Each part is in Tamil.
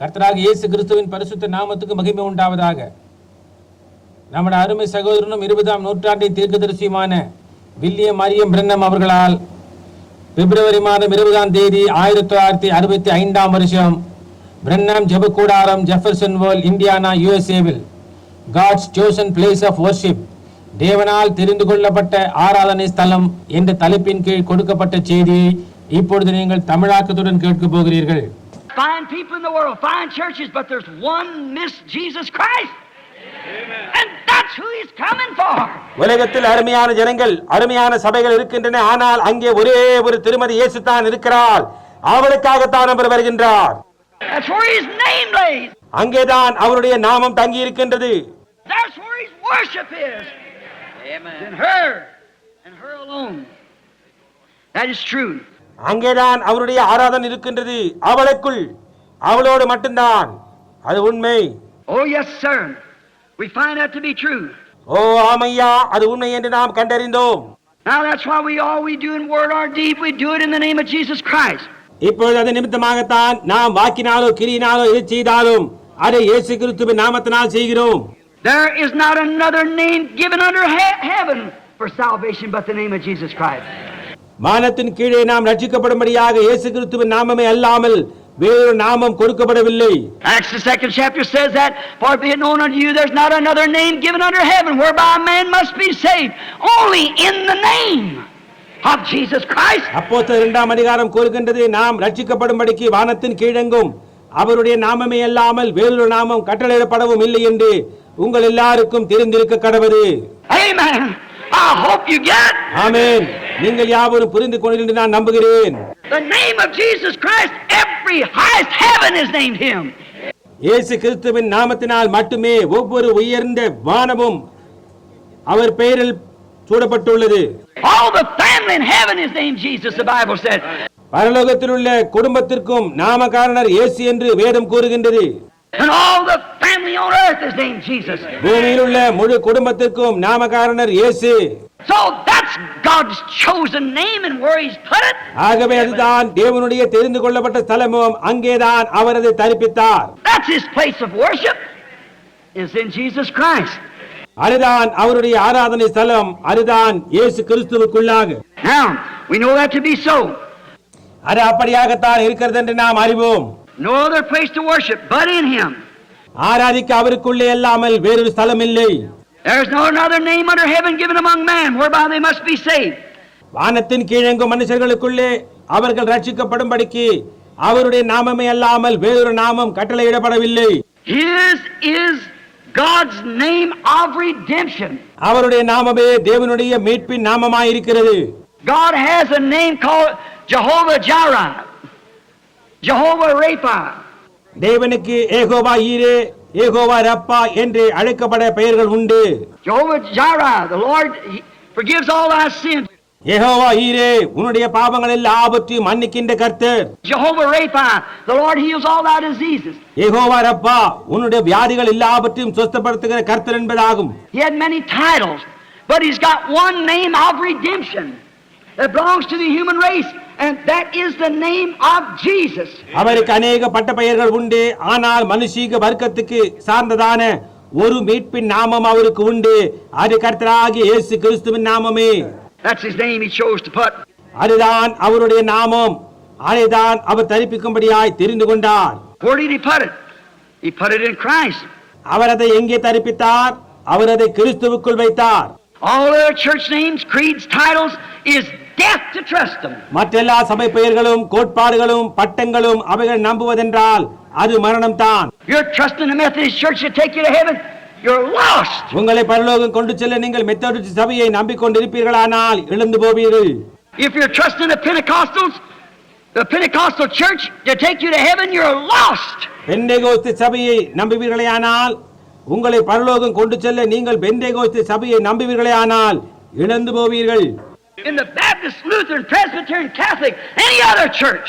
கர்த்தராக இயேசு கிறிஸ்துவின் பரிசுத்த நாமத்துக்கு மகிமை உண்டாவதாக. நம்முடைய அருமை சகோதரனும் இருபதாம் நூற்றாண்டின் தீர்க்கதரிசியுமான வில்லியம் மரியம் பிரன்னம் அவர்களால் பிப்ரவரி மாதம் இருபதாம் தேதி ஆயிரத்தி தொள்ளாயிரத்தி அறுபத்தி ஐந்தாம் வருஷம் பிரன்னம் ஜெபக்கூடாரம் Jeffersonville Indiana யுஎஸ்ஏவில் God's chosen place of worship தேவனால் தெரிந்து கொள்ளப்பட்ட ஆராதனை ஸ்தலம் என்ற தலைப்பின் கீழ் கொடுக்கப்பட்ட செய்தியை இப்பொழுது நீங்கள் தமிழாக்கத்துடன் கேட்கப் போகிறீர்கள். Fine people in the world, fine churches, but there's one Miss Jesus Christ. And that's who he's coming for. உலகத்தில் அருமையான ஜனங்கள் அருமையான சபைகள் இருக்கின்றன ஆனால் அங்கே ஒரே ஒரு திருமதி இயேசு தான் இருக்கிறார் அவளுக்காகத்தான் அவர் வருகின்றார். அங்கேதான் அவருடைய நாமம் தங்கி இருக்கின்றது. That is true. அங்கேதான் அவருடைய ஆராதனை இருக்கின்றது அவளுக்குள் அவளோடு மட்டும்தான் அது உண்மை Oh, yes, sir. We find that to be true. Oh ஆமையா அது உண்மை என்று நாம் கண்டறிந்தோம் Now, that's why we all we do in word or deed, we do it in the name of Jesus Christ. இப்பொழுது அது நிமித்தமாகத்தான் நாம் வாக்கினாலோ கிரியினாலோ எது செய்தாலும் அதை இயேசு கிறிஸ்துவின் நாமத்தினால் செய்கிறோம் There is not another name given under he- heaven for salvation but the name of Jesus Christ. வானத்தின் கீழே நாம் ரட்சிக்கப்படும்படியாக இயேசு கிறிஸ்துவின் நாமமே அல்லாமல் வேறொரு நாமம் கொடுக்கப்படவில்லை Acts the second chapter says that, For be it known unto you, there's not another name given under heaven whereby man must be saved, only in the name of Jesus Christ. அப்போஸ்தலர் இரண்டாம் அதிகாரம் கூறுகின்றது நாம் ரட்சிக்கப்படும்படிக்கு வானத்தின் கீழெங்கும் அவருடைய நாமமே அல்லாமல் வேறொரு நாமம் கட்டளையிடப்படவும் இல்லை என்று உங்கள் எல்லாருக்கும் தெரிந்திருக்க கடவுது Amen. I hope you get. ஆமென் நீங்கள் யாவரும் புரிந்து கொண்டு என்று நான் நம்புகிறேன் The name of Jesus Christ, every highest heaven is named him. இயேசு கிறிஸ்துவின் நாமத்தினால் மட்டுமே ஒவ்வொரு உயர்ந்த வானமும் அவர் பெயரில் சூடப்பட்டுள்ளது All the family in heaven is named Jesus, the Bible said. பரலோகத்தில் உள்ள குடும்பத்திற்கும் நாமகாரணர் இயேசு என்று வேதம் கூறுகின்றது And all the family on earth is named Jesus. பூமியில் உள்ள முழு குடும்பத்திற்கும் நாமகாரணர் இயேசு So that's God's chosen name and where He's put it. ஆகவே அதுதான் தேவனுடைய தெரிந்து கொள்ளப்பட்ட ஸ்தலமும் அங்கேதான் அவர் அதை தரிப்பித்தார் That's His place of worship. Is in Jesus Christ. அதுதான் அவருடைய ஆராதனை ஸ்தலம் அதுதான் இயேசு கிறிஸ்துவுக்குள்ளாக Now we know that to be so. அது அப்படியாகத்தான் இருக்கிறது என்று நாம் அறிவோம் No other place to worship but in Him. ஆராதிக்க அவருக்குள்ளே அல்லாமல் வேறொரு ஸ்தலம் இல்லை There's no another name under heaven given among men whereby they must be saved. வானத்தின் கீழெங்கும் மனுஷர்களுக்குள்ளே அவர்கள் ரட்சிக்கப்படும்படிக்கு அவருடைய நாமமே அல்லாமல் வேறொரு நாமம் கட்டளையிடப்படவில்லை His is God's name of redemption. அவருடைய நாமமே தேவனுடைய மீட்பின் நாமமாயிருக்கிறது God has a name called Jehovah Jireh, தேவனுக்கு ஏகோவா ஈரே ஏகோவா ரப்பா என்று அழைக்கப்பட பெயர்கள் உண்டு. ஏகோவா ஈரே உன்னுடைய பாவங்கள் எல்லாவற்றையும் மன்னிக்கின்ற கர்த்தர் Jehovah Rapha. The Lord heals all thy diseases. Jehovah ரப்பா உன்னுடைய வியாதிகள் எல்லாவற்றையும் சுத்தப்படுத்துகிற கர்த்தர் என்பதாகும் He had many titles, but he's got one name of redemption that belongs to the human race, and that is the name of Jesus. அவருக்கு அநேக பட்ட பெயர்கள் உண்டு. ஆனால் மனுஷீக வர்க்கத்துக்கு சார்ந்ததான ஒரு மீட்பின் நாமம் அவருக்கு உண்டு. அது கர்த்தராகிய இயேசு கிறிஸ்துவின் நாமமே. அதுதான் அவருடைய நாமம். அதைதான் அவர் தரிப்பிக்கும்படியாய் தெரிந்து கொண்டார். அவர் அதை எங்கே தரிப்பித்தார்? அவர் அதை கிறிஸ்துவுக்குள் வைத்தார். All other church names, creeds, titles is மற்றெல்லா சபை பெயர்களும் கோட்பாடுகளும் பட்டங்களும் அவைகள் நம்புவதென்றால் அது மரணம்தான். You're trusting the Methodist Church to take you to heaven, you're lost. உங்களை பரலோகம் கொண்டு செல்ல நீங்கள் மெத்தடிஸ்ட் சபையை நம்பிக்கொண்டிருப்பீர்களானால் எழுந்து போவீர்கள். If you're trusting the Pentecostals, the Pentecostal church to take you to heaven, you're lost. பெண்டேகோஸ்து சபையை நம்புவீர்களேயானால் உங்களை பரலோகம் கொண்டு செல்ல நீங்கள் பெண்டேகோஸ்து சபையை நம்புவீர்களேயானால் இழந்து போவீர்கள். In the Baptist, Lutheran, Presbyterian, Catholic, any other church,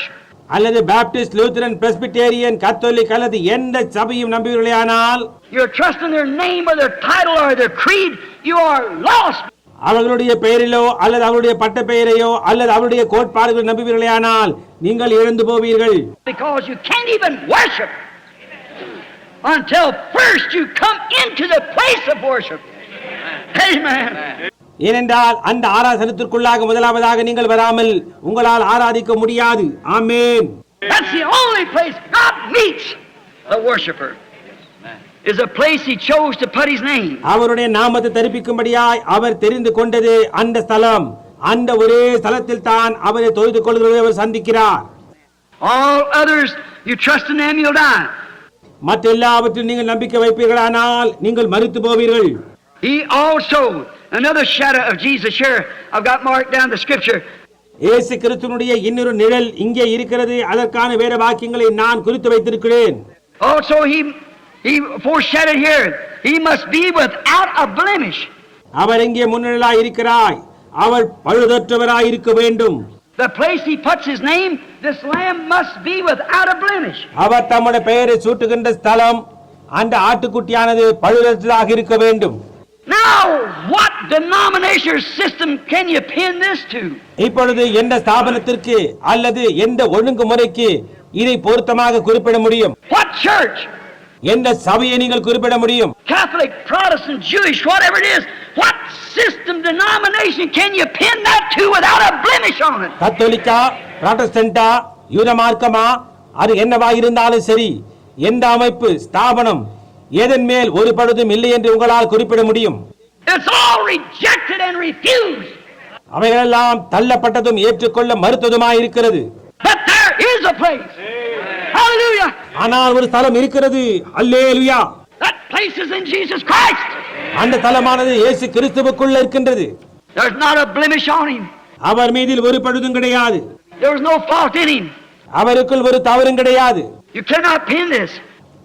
அல்லது பாப்டிஸ்ட் லூத்தரன் பிரஸ்பிட்டேரியன் கத்தோலிக் அல்லது எந்த சபையும் நம்புவீர்களேயானால் you're trusting their name or their title or their creed, you are lost. அவர்களுடைய பெயரிலோ அல்லது அவருடைய பட்ட பெயரையோ அல்லது அவருடைய கோட்பாடுகள் நம்புவீர்களேயானால் நீங்கள் இழந்து போவீர்கள் Because you can't even worship until first you come into the place of worship. Amen. ஏனென்றால் அந்த ஆராதனத்திற்குள்ளாக முதலாவதாக நீங்கள் வராமல் உங்களால் ஆராதிக்க முடியாது ஆமென் That's the only place God meets the worshiper. Is a place He chose to put His name. அவருடைய நாமத்தை தரிப்பிக்கும்படியாய் அவர் தெரிந்து கொண்டது அந்த ஸ்தலம் அந்த ஒரே ஸ்தலத்தில் தான் அவரை தொழுது கொள்கிறதை அவர் சந்திக்கிறார் All others, you trust in them, you'll die. மற்ற எல்லாவற்றிலும் நீங்கள் நம்பிக்கை வைப்பீர்களானால் நீங்கள் மறுத்து போவீர்கள் He also, another shadow of Jesus here, I've got marked down the scripture. இயேசு கிறிஸ்துனுடைய இன்னொரு நிழல் இங்கே இருக்கிறது அதற்கான வேற வாக்கியங்களை நான் குறித்து வைத்திருக்கிறேன் Also, He, He foreshadowed here, He must be without a blemish. அவர் இங்கே முன்னிழலாய் இருக்கிறாய் அவர் பழுதற்றவராய் இருக்க வேண்டும் The place He puts His name, this lamb must be without a blemish. அவர் தம்முடைய பெயரை சூட்டுகின்ற ஸ்தலம் அந்த ஆட்டுக்குட்டியானது பழுதற்றதாக இருக்க வேண்டும் இப்பொழுது எந்த ஸ்தாபனத்திற்கு அல்லது எந்த ஒழுங்குமுறைக்கு இதை பொருத்தமாக குறிப்பிட முடியும்? What church? எந்த சபையை நீங்கள் குறிப்பிட முடியும்? Catholic, Protestant, Jewish, whatever it is, what system, denomination can you pin that to without a blemish on it? கத்தோலிக்கா புராட்டஸ்டன்டா யூத மார்க்கமா அது என்னவா இருந்தாலும் சரி எந்த அமைப்பு ஸ்தாபனம் எதன் மேல் ஒரு பழுதும் இல்லை என்று உங்களால் குறிப்பிட முடியும்? It's all rejected and refused. அவைகளெல்லாம் தள்ளப்பட்டதும் ஏற்றுக்கொள்ள மறுத்ததுமாய் இருக்கிறது. ஆனால் ஒரு ஸ்தலம் இருக்கிறது அல்லேலுயா That place is in Jesus Christ. அந்த ஸ்தலமானது இயேசு கிறிஸ்துவுக்குள்ள இருக்கின்றது There's not a blemish on him. அவர் மீதில் ஒரு பழுதும் கிடையாது There's no fault in him. அவருக்குள் ஒரு தவறும் கிடையாது.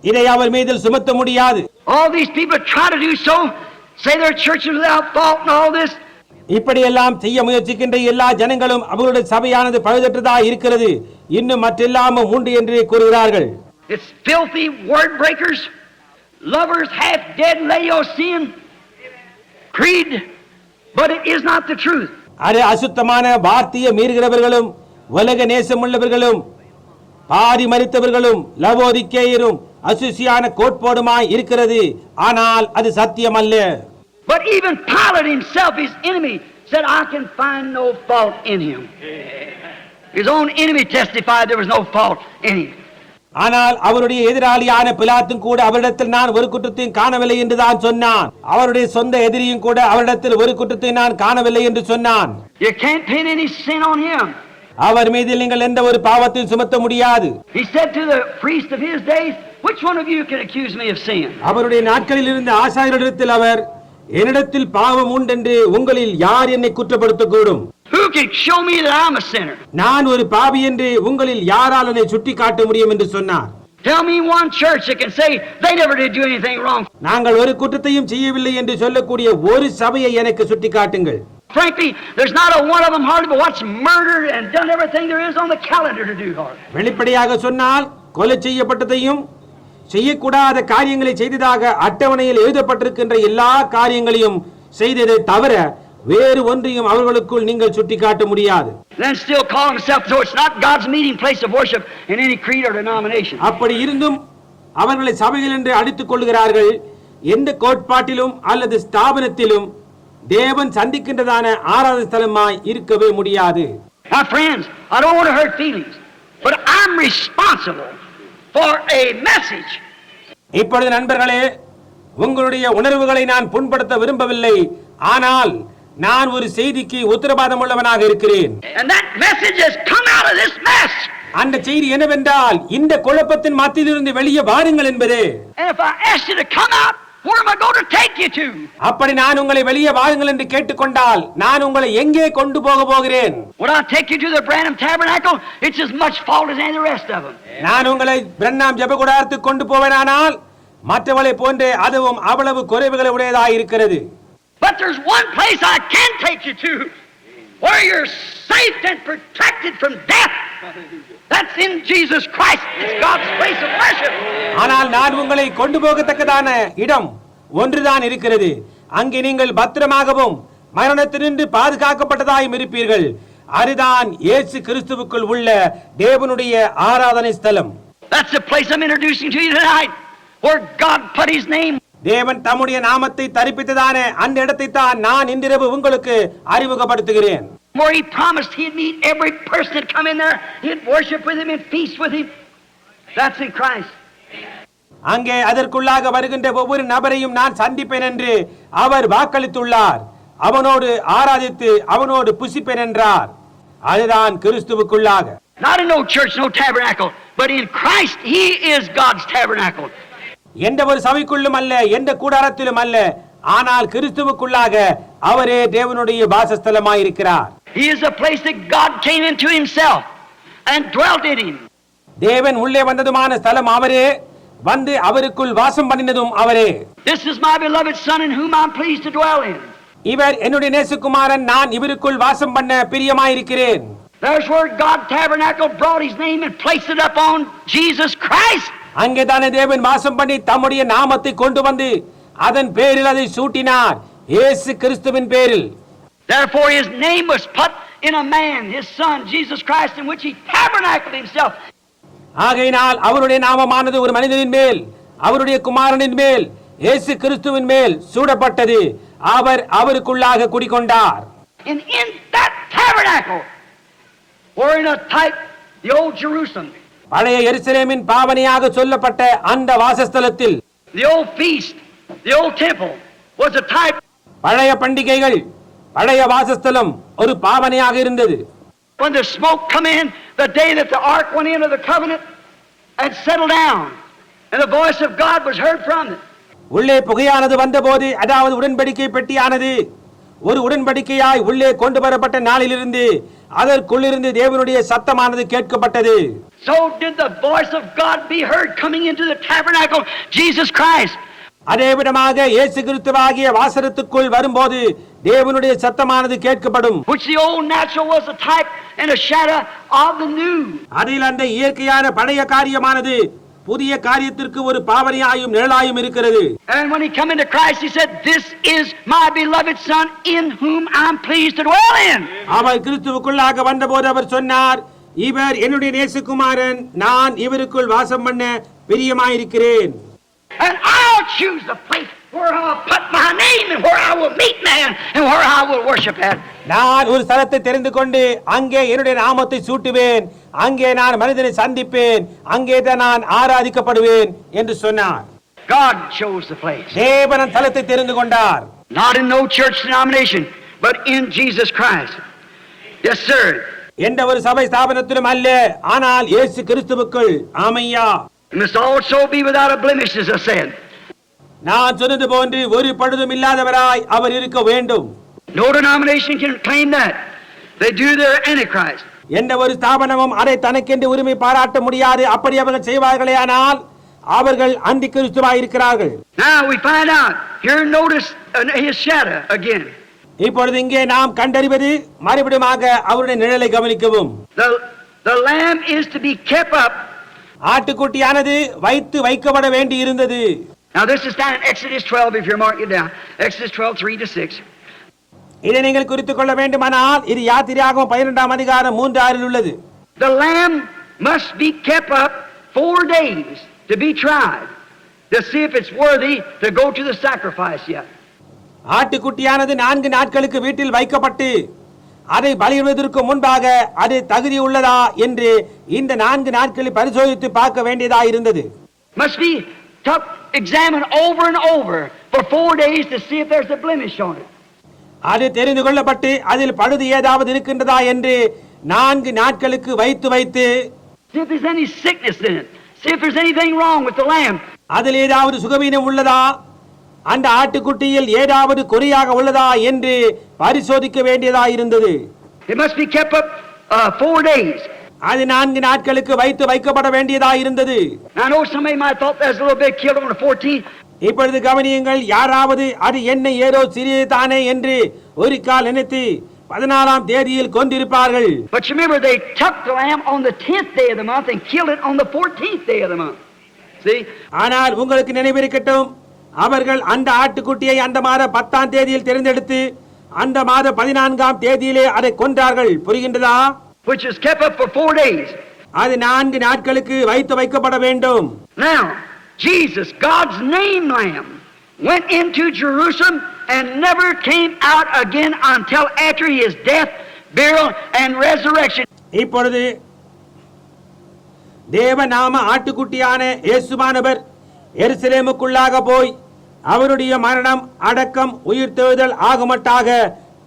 இதை அவர் மீதில் சுமத்த முடியாது All these people try to do so, say their church is without fault and all this. இப்படியெல்லாம் செய்ய முயற்சிக்கின்ற எல்லா ஜனங்களும் அவர்களுடைய சபையானது பழுதற்றதா இருக்கிறது இன்னும் மற்றெல்லாமும் உண்டு என்று கூறுகிறார்கள் It's filthy word breakers, lovers, half dead Laodicean creed, but it is not the truth. அது அசுத்தமான வார்த்தையை மீறுகிறவர்களும் உலக நேசமுள்ளவர்களும் பாதி மறித்தவர்களும் லவோதிக்கேயரும் அசுசியான கோட்பாடுமாய் இருக்கிறது ஆனால் அது சத்தியம் அல்ல But even Pilate himself, his enemy, said, I can find no fault in him. His own enemy testified there was no fault in him. ஆனால் அவருடைய எதிராளியான பிலாத்தும் கூட அவரிடத்தில் நான் ஒரு குற்றத்தையும் காணவில்லை என்று தான் சொன்னான் அவருடைய சொந்த எதிரியும் கூட அவரிடத்தில் ஒரு குற்றத்தை நான் காணவில்லை என்று சொன்னான் You can't pin any sin on him. அவர் மீது நீங்கள் எந்த ஒரு பாவத்தையும் சுமத்த முடியாது? அவருடைய நாட்களில் இருந்த ஆசாரியரிடத்தில் அவர் என்னிடத்தில் பாவம் உண்டென்று உங்களில் யார் என்னை குற்றப்படுத்தக்கூடும்? நான் ஒரு பாவி என்று உங்களில் யாரால் என்னை சுட்டி காட்ட முடியும் என்று சொன்னார் Tell me one church that can say they never did do anything wrong. நாங்கள் ஒரு குற்றத்தையும் செய்யவில்லை என்று சொல்லக்கூடிய ஒரு சபையை எனக்கு சுட்டி காட்டுங்கள் Frankly, there's not a one of them hardly but what's murdered and done everything there is on the calendar to do hard. வெளிப்படையாக சொன்னால் கொலை செய்யப்பட்டதையும் செய்யக்கூடாத காரியங்களை செய்ததாக அட்டவணையில் எழுதப்பட்டிருக்கின்ற எல்லா காரியங்களையும் செய்ததை தவிர வேறு ஒன்றையும் அவர்களுக்குள் நீங்கள் சுட்டிக்காட்ட முடியாது. அப்படி இருந்தும் அவர்களை சபைகள் என்று அடித்துக் கொள்கிறார்கள் எந்த கோட்பாட்டிலும் அல்லது ஸ்தாபனத்திலும் தேவன் சந்திக்கின்றதான ஆராத ஸ்தலமாய் இருக்கவே முடியாது. Now, friends, I don't want to hurt feelings, but I'm responsible for a message. இப்பொழுது நண்பர்களே உங்களுடைய உணர்வுகளை நான் புண்படுத்த விரும்பவில்லை. ஆனால் நான் ஒரு செய்திக்கு உத்தரவாதம் உள்ளவனாக இருக்கிறேன். And that message has come out of this mess. அந்த செய்தி என்னவென்றால் இந்த குழப்பத்தின் மத்தியிலிருந்து வெளியே வாருங்கள் என்பதே. அப்படி நான் உங்களை வெளியே வாருங்கள் என்று கேட்டுக்கொண்டால் நான் உங்களை எங்கே கொண்டு போக போகிறேன் Would I take you to the Branham Tabernacle? It's as much fault as any of the rest of them. நான் உங்களை பிரண்ணாம் ஜெபகுடாரத்துக்கு கொண்டு போவேனானால் மற்றவளை போன்றே அதுவும் அவ்வளவு குறைவுகளை உடையதாக இருக்கிறது But there's one place I can take you to where you're safe and protected from death. That's in Jesus Christ. It's God's place of worship. ஆனால் நான் உங்களை கொண்டு போகத்தக்கதான இடம் ஒன்றுதான் இருக்கிறது அங்கே நீங்கள் பத்திரமாகவும் மரணத்தினின்று பாதுகாக்கப்பட்டதாயும் இருப்பீர்கள் அதுதான் இயேசு கிறிஸ்துவுக்குள் உள்ள தேவனுடைய ஆராதனை ஸ்தலம் That's the place I'm introducing to you tonight. where God put His name. தேவன் தம்முடைய நாமத்தை தரிப்பித்ததான அந்த இடத்தை தான் நான் இன்றிரவு உங்களுக்கு அறிமுகப்படுத்துகிறேன் Where He promised He'd meet every person that come in there. He'd worship with Him and feast with Him. That's in Christ. அங்கே அதற்குள்ளாக வருகின்ற ஒவ்வொரு நபரையும் நான் சந்திப்பேன் என்று அவர் வாக்களித்துள்ளார் அவனோடு ஆராதித்து அவனோடு புசிப்பேன் என்றார் அதுதான் கிறிஸ்துவுக்குள்ளாக Not in no church, no tabernacle, but in Christ, He is God's tabernacle. எந்த ஒரு சபைக்குள்ளும் அல்ல எந்த கூடாரத்திலும் அல்ல ஆனால் கிறிஸ்துவுக்குள்ளாக அவரே தேவனுடைய வாசஸ்தலமாயிருக்கிறார் He is a place that God came into Himself and dwelt in Him. தேவன் உள்ளே வந்ததுமான ஸ்தலம் அவரே வந்து அவருக்குள் வாசம் பண்ணினதும் அவரே This is my beloved Son in whom I'm pleased to dwell in. இவர் என்னுடைய நேசுகுமாரன் நான் இவருக்குள் வாசம் பண்ண பிரியமாயிருக்கிறேன் There's where God tabernacle brought His name and placed it upon Jesus Christ. அங்கே தானே தேவன் வாசம் பண்ணி தம்முடைய நாமத்தை கொண்டு வந்து அதன் பேரில் அதை சூட்டினார். இயேசு கிறிஸ்துவின் பேரில். Therefore, His name was put in a man, His Son, Jesus Christ, in which He tabernacled Himself. ஆகையினால் அவருடைய நாமமானது ஒரு மனிதனின் மேல் அவருடைய குமாரனின் மேல் இயேசு கிறிஸ்துவின் மேல் சூடப்பட்டது. அவர் அவருக்குள்ளாக குடிகொண்டார். And in that tabernacle, or in a type, the old Jerusalem, பழைய எருசலேமின் பாவனையாக சொல்லப்பட்ட அந்த வாசஸ்தலத்தில் the old feast, the old temple, was a type பழைய பண்டிகைகள் பழைய வாசஸ்தலம் ஒரு பாவனையாக இருந்தது when the smoke come in, the day that the ark went into the covenant and settled down, and the voice of God was heard from it. உள்ளே புகையானது வந்தபோது அதாவது உடன்படிக்கை பெட்டியானது ஒரு உடன்படிக்கையாய் உள்ளே கொண்டு வரப்பட்ட நாளிலிருந்து அதற்குள்ளிருந்து தேவனுடைய சத்தமானது கேட்கப்பட்டது So did the voice of God be heard coming into the tabernacle, Jesus Christ. அதே விதமாக இயேசு கிறிஸ்துவாகிய வாசரத்துக்குள் வரும்போது தேவனுடைய சத்தமானது கேட்கப்படும் which the old natural was a type and a shadow of the new. அதில் அந்த இயற்கையான பழைய காரியமானது புதிய காரியத்திற்கு ஒரு பாவனையாயும் நிழலாயும் இருக்கிறது And when he come into Christ, he said, This is my beloved Son in whom I'm pleased to dwell in. அவர் கிறிஸ்துவுக்குள்ளாக வந்தபோது அவர் சொன்னார் இவர் என்னுடைய நேசுகுமாரன் நான் இவருக்குள் வாசம் பண்ண பிரியமாயிருக்கிறேன் And I'll choose the place where I'll put my name and where I will meet man and where I will worship at. நான் ஒரு ஸ்தலத்தை தெரிந்து கொண்டு அங்கே என்னுடைய நாமத்தை சூட்டுவேன் அங்கே நான் மனிதனை சந்திப்பேன் அங்கே தான் நான் ஆராதிக்கப்படுவேன் என்று சொன்னார் God chose the place. தேவன் தலத்தை தெரிந்து கொண்டார் Not in no church denomination, but in Jesus Christ. Yes, sir. எந்த ஒரு சபை ஸ்தாபனத்திலும் அல்ல ஆனால் இயேசு கிறிஸ்துவுக்குள் ஆமையா It must also be without a blemish, as I said. நான் சொன்னது போன்று ஒரு பழுதும் இல்லாதவராய் அவர் இருக்க வேண்டும் No denomination can claim that. They do their Antichrist. எந்த ஒரு ஸ்தாபனமும் அதை தனக்கென்று உரிமை பாராட்ட முடியாது அப்படி அவர்கள் செய்வார்களேயானால் அவர்கள் அந்தி கிறிஸ்துவாய் இருக்கிறார்கள் Now we find out. Here, notice uh, his shadow again. இப்பொழுது இங்கே நாம் கண்டறிவது மறுபடியுமாக அவருடைய நிழலை கவனிக்கவும் The, the lamb is to be kept up. ஆட்டுக்குட்டியானது வைத்து வைக்கப்பட வேண்டி இருந்தது Now, this is down in Exodus 12, if you're marking it down. Exodus 12, 3 to 6. இதை நீங்கள் குறித்துக் கொள்ள வேண்டுமானால் இது யாத்திரையாகவும் பன்னிரெண்டாம் அதிகாரம் மூன்று ஆறில் உள்ளது The lamb must be kept up four days to be tried to see if it's worthy to go to the sacrifice yet. ஆட்டுக்குட்டியானது நான்கு நாட்களுக்கு வீட்டில் வைக்கப்பட்டு அதை பலியிடுவதற்கு முன்பாக அது தகுதி உள்ளதா என்று இந்த நான்கு நாட்களில் பரிசோதித்து பார்க்க வேண்டியதா இருந்தது Must be took, examined over and over for four days to see if there's a blemish on it. அது தெரிந்து கொள்ளப்பட்டு அதில் பழுது ஏதாவது இருக்கின்றதா என்று நான்கு நாட்களுக்கு வைத்து வைத்து See if there's any sickness in it. See if there's anything wrong with the lamb. அதில் ஏதாவது சுகவீனம் உள்ளதா அந்த ஆட்டுக்குட்டியில் ஏதாவது குறையாக உள்ளதா என்று பரிசோதிக்க வேண்டியதா இருந்தது It must be kept up uh, four days. அது நான்கு நாட்களுக்கு வைத்து வைக்கப்பட வேண்டியதா இருந்தது Now, I know somebody might have thought that's a little bit killed on the 14th. இப்பொழுது கவனியுங்கள் யாராவது அது என்ன ஏதோ சிறியது தானே என்று ஒரு கால் நினைத்து பதினாலாம் தேதியில் கொண்டிருப்பார்கள் But remember, they took the lamb on the 10th day of the month and killed it on the 14th day of the month. See? ஆனால் உங்களுக்கு நினைவிருக்கட்டும் அவர்கள் அந்த ஆட்டுக்குட்டியை அந்த மாத பத்தாம் தேதியில் தேர்ந்தெடுத்து அந்த மாத பதினான்காம் தேதியிலே அதை கொன்றார்கள் புரிகின்றதா Which is kept up for four days. அது நான்கு நாட்களுக்கு வைத்து வைக்கப்பட வேண்டும் Now, Jesus, God's name lamb, went into Jerusalem and never came out again until after his death, burial, and resurrection. இப்பொழுது தேவநாம ஆட்டுக்குட்டியான இயேசுவானவர் எருசலேமுக்குள்ளாக போய் அவருடைய மரணம் அடக்கம் உயிர்த்தெழுதல் ஆகுமட்டாக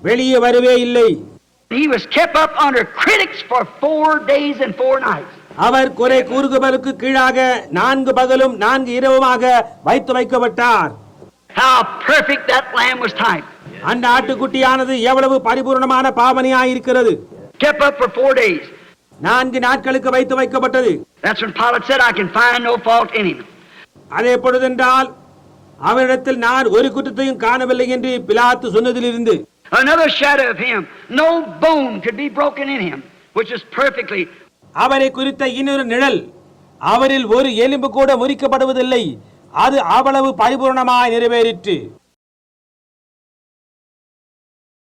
வெளியே வரவே இல்லை He was kept up under critics for four days and four nights. அவர் குறை கூறுகுபலுக்கு கீழாக நான்கு பகலும் நான்கு இரவுமாக வைத்து வைக்கப்பட்டார் How perfect that lamb was typed. அந்த ஆட்டுக்குட்டியானது எவ்வளவு பரிபூர்ணமான பாவனையாயிருக்கிறது Kept up for four days. நான்கு நாட்களுக்கு வைத்து வைக்கப்பட்டது That's when Pilate said, I can find no fault in him. அது எப்பொழுதென்றால் அவரிடத்தில் நான் ஒரு குற்றத்தையும் காணவில்லை என்று பிலாத்து சொன்னதிலிருந்து Another shadow of him. No bone could be broken in him, which is perfectly. அவரை குறித்த இன்னொரு நிழல் அவரில் ஒரு எலும்பு கூட முறிக்கப்படுவதில்லை அது அவ்வளவு பரிபூர்ணமாய் நிறைவேறிற்று